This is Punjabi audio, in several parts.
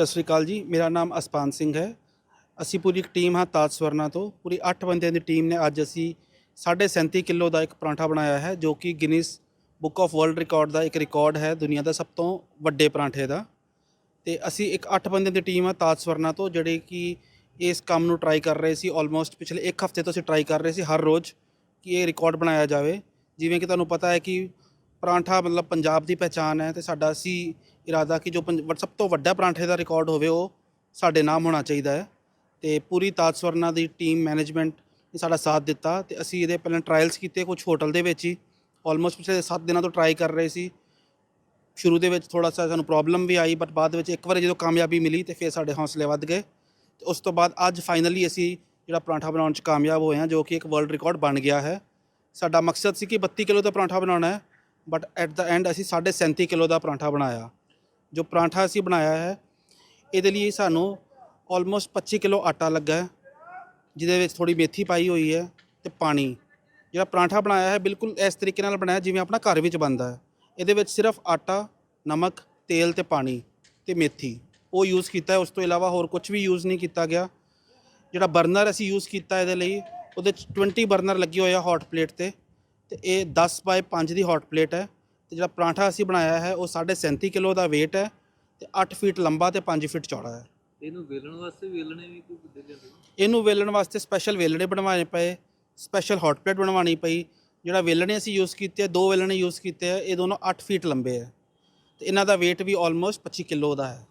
ਸਤਿ ਸ਼੍ਰੀ ਅਕਾਲ ਜੀ, ਮੇਰਾ ਨਾਮ ਅਸਪਾਨ ਸਿੰਘ ਹੈ। ਅਸੀਂ ਪੂਰੀ ਇੱਕ ਟੀਮ ਹਾਂ ਤਾਜ ਸਵਰਨਾ ਤੋਂ। ਪੂਰੀ 8 ਬੰਦਿਆਂ ਦੀ ਟੀਮ ਨੇ ਅੱਜ ਅਸੀਂ 37.5 ਕਿਲੋ ਦਾ ਇੱਕ ਪਰਾਂਠਾ ਬਣਾਇਆ ਹੈ, ਜੋ ਕਿ Guinness book of world record ਦਾ ਇੱਕ ਰਿਕਾਰਡ ਹੈ, ਦੁਨੀਆ ਦਾ ਸਭ ਤੋਂ ਵੱਡੇ ਪਰਾਂਠੇ ਦਾ। ਤੇ ਅਸੀਂ ਇੱਕ 8 ਬੰਦਿਆਂ ਦੀ ਟੀਮ ਆ ਤਾਜ ਸਵਰਨਾ ਤੋਂ, ਜਿਹੜੇ ਕਿ ਇਸ ਕੰਮ ਨੂੰ ਟਰਾਈ ਕਰ ਰਹੇ ਸੀ ਆਲਮੋਸਟ ਪਿਛਲੇ 1 ਹਫ਼ਤੇ ਤੋਂ ਅਸੀਂ ਟਰਾਈ ਕਰ ਰਹੇ ਸੀ ਹਰ ਰੋਜ਼ ਕਿ ਇਹ ਰਿਕਾਰਡ ਬਣਾਇਆ ਜਾਵੇ। ਜਿਵੇਂ ਕਿ ਤੁਹਾਨੂੰ ਪਤਾ ਹੈ ਕਿ ਪਰਾਂਠਾ ਮਤਲਬ ਪੰਜਾਬ ਦੀ ਪਹਿਚਾਨ ਹੈ ਤੇ ਸਾਡਾ ਅਸੀਂ ਇਰਾਦਾ ਕਿ ਜੋ ਪੰਜ- ਸਭ ਤੋਂ ਵੱਡਾ ਪਰਾਂਠੇ ਦਾ ਰਿਕਾਰਡ ਹੋਵੇ, ਉਹ ਸਾਡੇ ਨਾਮ ਹੋਣਾ ਚਾਹੀਦਾ ਹੈ। ਤੇ ਪੂਰੀ ਤਾਜ ਸਵਰਨਾ ਦੀ ਟੀਮ ਮੈਨੇਜਮੈਂਟ ਨੇ ਸਾਡਾ ਸਾਥ ਦਿੱਤਾ ਤੇ ਅਸੀਂ ਇਹਦੇ ਪਹਿਲਾਂ ਟਰਾਇਲਸ ਕੀਤੇ ਕੁਝ ਹੋਟਲ ਦੇ ਵਿੱਚ ਹੀ। ਆਲਮੋਸਟ ਪਿਛਲੇ 7 ਦਿਨਾਂ ਤੋਂ ਟਰਾਈ ਕਰ ਰਹੇ ਸੀ। ਸ਼ੁਰੂ ਦੇ ਵਿੱਚ ਥੋੜਾ ਸਾ ਸਾਨੂੰ ਪ੍ਰੋਬਲਮ ਵੀ ਆਈ ਬਟ ਬਾਅਦ ਵਿੱਚ ਇੱਕ ਵਾਰੀ ਜਦੋਂ ਕਾਮਯਾਬੀ ਮਿਲੀ ਤੇ ਫਿਰ ਸਾਡੇ ਹੌਸਲੇ ਵੱਧ ਗਏ। ਤੇ ਉਸ ਤੋਂ ਬਾਅਦ ਅੱਜ ਫਾਈਨਲੀ ਅਸੀਂ ਜਿਹੜਾ ਪਰਾਂਠਾ ਬਣਾਉਣ 'ਚ ਕਾਮਯਾਬ ਹੋਏ ਹਾਂ, ਜੋ ਕਿ ਇੱਕ ਵਰਲਡ ਰਿਕਾਰਡ ਬਣ ਗਿਆ ਹੈ। ਸਾਡਾ ਮਕਸਦ ਸੀ ਕਿ 32 ਕਿਲੋ ਦਾ ਪਰਾਂਠਾ ਬਣਾਉਣਾ ਹੈ ਬਟ ਐਟ ਦਾ ਐਂਡ ਅਸੀਂ 37.5 ਕਿਲੋ ਦਾ ਪਰਾਂਠਾ ਬਣਾਇਆ। ਜੋ ਪਰਾਂਠਾ ਅਸੀਂ ਬਣਾਇਆ ਹੈ, ਇਹਦੇ ਲਈ ਸਾਨੂੰ ਆਲਮੋਸਟ 25 ਕਿਲੋ ਆਟਾ ਲੱਗਾ ਹੈ, ਜਿਹਦੇ ਵਿੱਚ ਥੋੜੀ ਮੇਥੀ ਪਾਈ ਹੋਈ ਹੈ ਤੇ ਪਾਣੀ। ਜਿਹੜਾ ਪਰਾਂਠਾ ਬਣਾਇਆ ਹੈ, ਬਿਲਕੁਲ ਇਸ ਤਰੀਕੇ ਨਾਲ ਬਣਾਇਆ ਜਿਵੇਂ ਆਪਣਾ ਘਰ ਵਿੱਚ ਬਣਦਾ ਹੈ। ਇਹਦੇ ਵਿੱਚ ਸਿਰਫ ਆਟਾ, ਨਮਕ, ਤੇਲ ਤੇ ਪਾਣੀ ਤੇ ਮੇਥੀ। ਉਹ ਯੂਜ਼ ਕੀਤਾ ਹੈ, ਉਸ ਤੋਂ ਇਲਾਵਾ ਹੋਰ ਕੁਝ ਵੀ ਯੂਜ਼ ਨਹੀਂ ਕੀਤਾ ਗਿਆ। ਜਿਹੜਾ ਬਰਨਰ ਅਸੀਂ ਯੂਜ਼ ਕੀਤਾ ਇਹਦੇ ਲਈ, ਉਹਦੇ 'ਚ 20 ਬਰਨਰ ਲੱਗੇ ਹੋਏ ਆ ਹੌਟ ਪਲੇਟ ਤੇ ਤੇ ਇਹ 10 ਬਾਏ 5 ਦੀ ਹੌਟ ਪਲੇਟ ਹੈ। ਤੇ ਜਿਹੜਾ ਪਰਾਂਠਾ ਅਸੀਂ ਬਣਾਇਆ ਹੈ ਉਹ 37.5 ਕਿਲੋ ਦਾ weight ਹੈ ਤੇ 8 ਫੀਟ ਲੰਬਾ ਤੇ 5 ਫੀਟ ਚੌੜਾ ਹੈ। ਇਹਨੂੰ ਵੇਲਣ ਵਾਸਤੇ ਵੇਲਣੇ ਵੀ ਕੋਈ ਵੱਡੇ ਲਿਆਂਦੇ? ਇਹਨੂੰ ਵੇਲਣ ਵਾਸਤੇ ਸਪੈਸ਼ਲ ਵੇਲਣੇ ਬਣਵਾਏ ਪਏ ਸਪੈਸ਼ਲ ਹੌਟ ਪਲੇਟ ਬਣਵਾਉਣੀ ਪਈ। ਜਿਹੜਾ ਵੇਲਣੇ ਅਸੀਂ ਯੂਜ਼ ਕੀਤੇ ਆ ਦੋ ਵੇਲਣੇ ਯੂਜ਼ ਕੀਤੇ ਆ ਇਹ ਦੋਨੋਂ 8 ਫੀਟ ਲੰਬੇ ਹੈ ਤੇ ਇਹਨਾਂ ਦਾ weight ਵੀ ਆਲਮੋਸਟ 25 ਕਿਲੋ ਦਾ ਹੈ।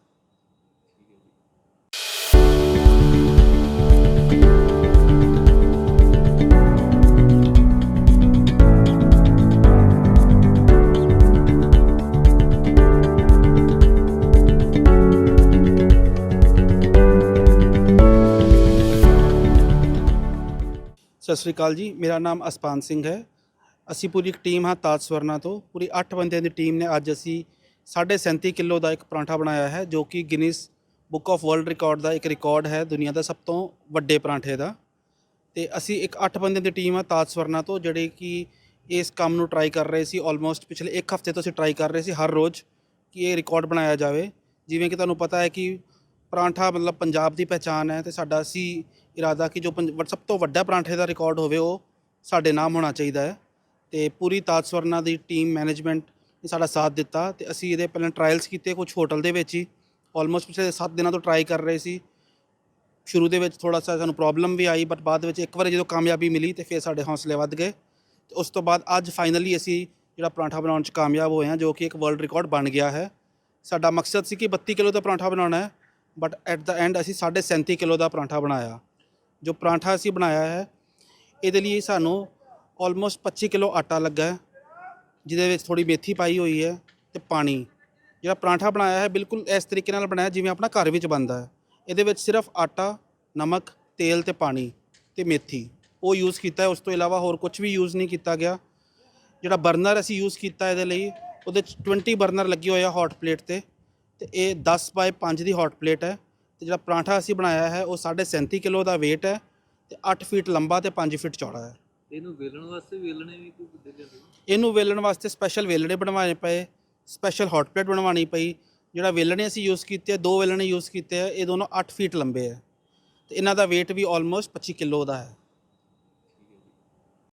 ਸਤਿ ਸ਼੍ਰੀ ਅਕਾਲ ਜੀ, ਮੇਰਾ ਨਾਮ ਅਸਪਾਨ ਸਿੰਘ ਹੈ। ਅਸੀਂ ਪੂਰੀ ਇੱਕ ਟੀਮ ਹਾਂ ਤਾਜ ਸਵਰਨਾ ਤੋਂ। ਪੂਰੀ 8 ਬੰਦਿਆਂ ਦੀ ਟੀਮ ਨੇ ਅੱਜ ਅਸੀਂ 37.5 ਕਿਲੋ ਦਾ ਇੱਕ ਪਰਾਂਠਾ ਬਣਾਇਆ ਹੈ, ਜੋ ਕਿ Guinness book of world record ਦਾ ਇੱਕ ਰਿਕਾਰਡ ਹੈ, ਦੁਨੀਆ ਦਾ ਸਭ ਤੋਂ ਵੱਡੇ ਪਰਾਂਠੇ ਦਾ। ਤੇ ਅਸੀਂ ਇੱਕ 8 ਬੰਦਿਆਂ ਦੀ ਟੀਮ ਆ ਤਾਜ ਸਵਰਨਾ ਤੋਂ, ਜਿਹੜੇ ਕਿ ਇਸ ਕੰਮ ਨੂੰ ਟਰਾਈ ਕਰ ਰਹੇ ਸੀ ਆਲਮੋਸਟ ਪਿਛਲੇ 1 ਹਫ਼ਤੇ ਤੋਂ ਅਸੀਂ ਟਰਾਈ ਕਰ ਰਹੇ ਸੀ ਹਰ ਰੋਜ਼ ਕਿ ਇਹ ਰਿਕਾਰਡ ਬਣਾਇਆ ਜਾਵੇ। ਜਿਵੇਂ ਕਿ ਤੁਹਾਨੂੰ ਪਤਾ ਹੈ ਕਿ ਪਰਾਂਠਾ ਮਤਲਬ ਪੰਜਾਬ ਦੀ ਪਹਿਚਾਨ ਹੈ ਤੇ ਸਾਡਾ ਅਸੀਂ ਇਰਾਦਾ ਕਿ ਜੋ ਪੰਜ- ਸਭ ਤੋਂ ਵੱਡਾ ਪਰਾਂਠੇ ਦਾ ਰਿਕਾਰਡ ਹੋਵੇ, ਉਹ ਸਾਡੇ ਨਾਮ ਹੋਣਾ ਚਾਹੀਦਾ ਹੈ। ਤੇ ਪੂਰੀ ਤਾਜ ਸਵਰਨਾ ਦੀ ਟੀਮ ਮੈਨੇਜਮੈਂਟ ਨੇ ਸਾਡਾ ਸਾਥ ਦਿੱਤਾ ਤੇ ਅਸੀਂ ਇਹਦੇ ਪਹਿਲਾਂ ਟਰਾਇਲਸ ਕੀਤੇ ਕੁਝ ਹੋਟਲ ਦੇ ਵਿੱਚ ਹੀ। ਆਲਮੋਸਟ ਪਿਛਲੇ 7 ਦਿਨਾਂ ਤੋਂ ਟਰਾਈ ਕਰ ਰਹੇ ਸੀ। ਸ਼ੁਰੂ ਦੇ ਵਿੱਚ ਥੋੜਾ ਸਾ ਸਾਨੂੰ ਪ੍ਰੋਬਲਮ ਵੀ ਆਈ ਬਟ ਬਾਅਦ ਵਿੱਚ ਇੱਕ ਵਾਰੀ ਜਦੋਂ ਕਾਮਯਾਬੀ ਮਿਲੀ ਤੇ ਫਿਰ ਸਾਡੇ ਹੌਸਲੇ ਵੱਧ ਗਏ। ਤੇ ਉਸ ਤੋਂ ਬਾਅਦ ਅੱਜ ਫਾਈਨਲੀ ਅਸੀਂ ਜਿਹੜਾ ਪਰਾਂਠਾ ਬਣਾਉਣ 'ਚ ਕਾਮਯਾਬ ਹੋਏ ਹਾਂ, ਜੋ ਕਿ ਇੱਕ ਵਰਲਡ ਰਿਕਾਰਡ ਬਣ ਗਿਆ ਹੈ। ਸਾਡਾ ਮਕਸਦ ਸੀ ਕਿ 32 ਕਿਲੋ ਦਾ ਪਰਾਂਠਾ ਬਣਾਉਣਾ ਹੈ ਬਟ ਐਟ ਦਾ ਐਂਡ ਅਸੀਂ 37.5 ਕਿਲੋ ਦਾ ਪਰਾਂਠਾ ਬਣਾਇਆ। ਜੋ ਪਰਾਂਠਾ ਅਸੀਂ ਬਣਾਇਆ ਹੈ, ਇਹਦੇ ਲਈ ਸਾਨੂੰ ਆਲਮੋਸਟ 25 ਕਿਲੋ ਆਟਾ ਲੱਗਾ ਹੈ, ਜਿਹਦੇ ਵਿੱਚ ਥੋੜੀ ਮੇਥੀ ਪਾਈ ਹੋਈ ਹੈ ਤੇ ਪਾਣੀ। ਜਿਹੜਾ ਪਰਾਂਠਾ ਬਣਾਇਆ ਹੈ, ਬਿਲਕੁਲ ਇਸ ਤਰੀਕੇ ਨਾਲ ਬਣਾਇਆ ਜਿਵੇਂ ਆਪਣਾ ਘਰ ਵਿੱਚ ਬਣਦਾ ਹੈ। ਇਹਦੇ ਵਿੱਚ ਸਿਰਫ ਆਟਾ, ਨਮਕ, ਤੇਲ ਤੇ ਪਾਣੀ ਤੇ ਮੇਥੀ। ਉਹ ਯੂਜ਼ ਕੀਤਾ ਹੈ, ਉਸ ਤੋਂ ਇਲਾਵਾ ਹੋਰ ਕੁਝ ਵੀ ਯੂਜ਼ ਨਹੀਂ ਕੀਤਾ ਗਿਆ। ਜਿਹੜਾ ਬਰਨਰ ਅਸੀਂ ਯੂਜ਼ ਕੀਤਾ ਇਹਦੇ ਲਈ, ਉਹਦੇ 'ਚ 20 ਬਰਨਰ ਲੱਗੇ ਹੋਏ ਆ ਹੌਟ ਪਲੇਟ ਤੇ ਤੇ ਇਹ 10 ਬਾਏ 5 ਦੀ ਹੌਟ ਪਲੇਟ ਹੈ। ਤੇ ਜਿਹੜਾ ਪਰਾਂਠਾ ਅਸੀਂ ਬਣਾਇਆ ਹੈ ਉਹ 37.5 ਕਿਲੋ ਦਾ weight ਹੈ ਤੇ 8 ਫੀਟ ਲੰਬਾ ਤੇ 5 ਫੀਟ ਚੌੜਾ ਹੈ। ਇਹਨੂੰ ਵੇਲਣ ਵਾਸਤੇ ਵੇਲਣੇ ਵੀ ਕੋਈ ਵੱਡੇ ਲਿਆਂਦੇ? ਇਹਨੂੰ ਵੇਲਣ ਵਾਸਤੇ ਸਪੈਸ਼ਲ ਵੇਲਣੇ ਬਣਵਾਏ ਪਏ ਸਪੈਸ਼ਲ ਹੌਟ ਪਲੇਟ ਬਣਵਾਉਣੀ ਪਈ। ਜਿਹੜਾ ਵੇਲਣੇ ਅਸੀਂ ਯੂਜ਼ ਕੀਤੇ ਆ ਦੋ ਵੇਲਣੇ ਯੂਜ਼ ਕੀਤੇ ਆ ਇਹ ਦੋਨੋਂ 8 ਫੀਟ ਲੰਬੇ ਹੈ ਤੇ ਇਹਨਾਂ ਦਾ weight ਵੀ ਆਲਮੋਸਟ 25 ਕਿਲੋ ਦਾ ਹੈ।